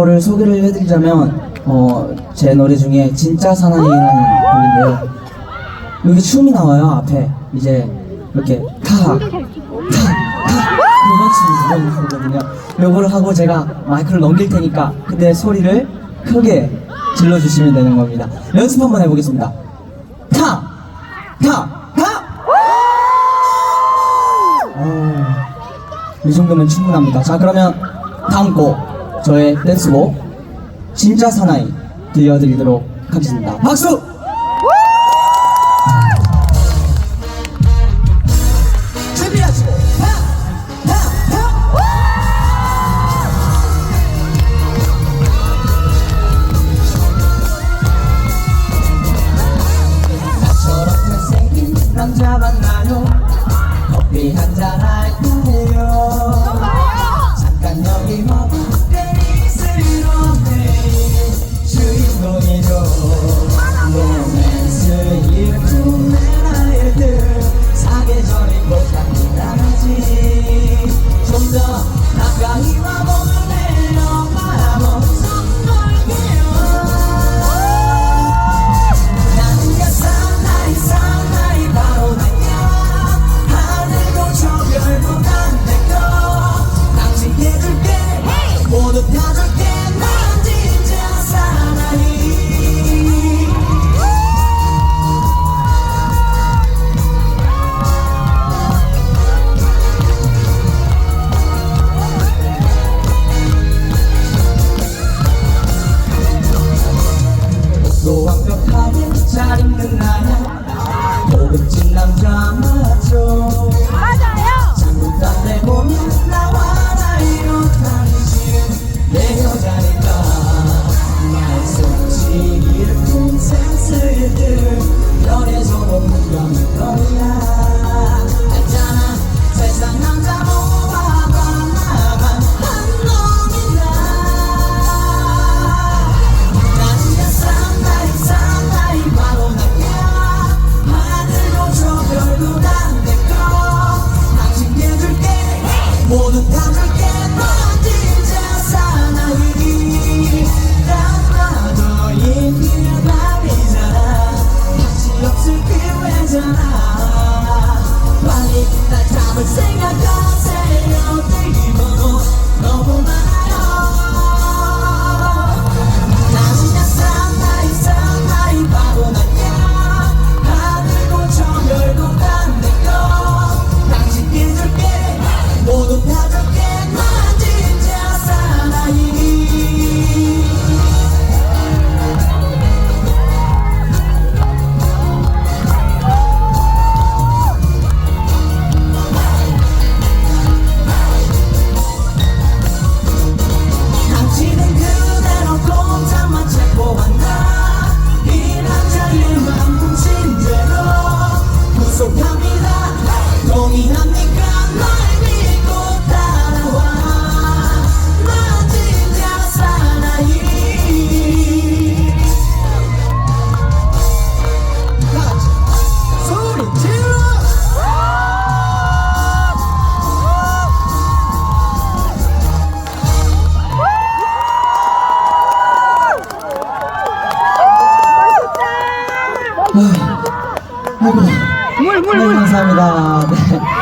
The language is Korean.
이거를 소개를 해드리자면 어, 제 노래 중에 진짜 사나이라는 곡인데요. 여기 춤이 나와요 앞에 이제 이렇게 타타 타 이런 거거든요. 요거를 하고 제가 마이크를 넘길 테니까 그때 소리를 크게 질러주시면 되는 겁니다. 연습 한번 해보겠습니다. 타! 타! 타! 어, 이 정도면 충분합니다. 자, 그러면 다음 곡, 저의 댄스곡, 진짜 사나이 들려드리도록 하겠습니다. 박수! 너를 너를 소문난 건 너야? 不怕倒 아이고. 물, 물, 물. 네, 감사합니다. 네.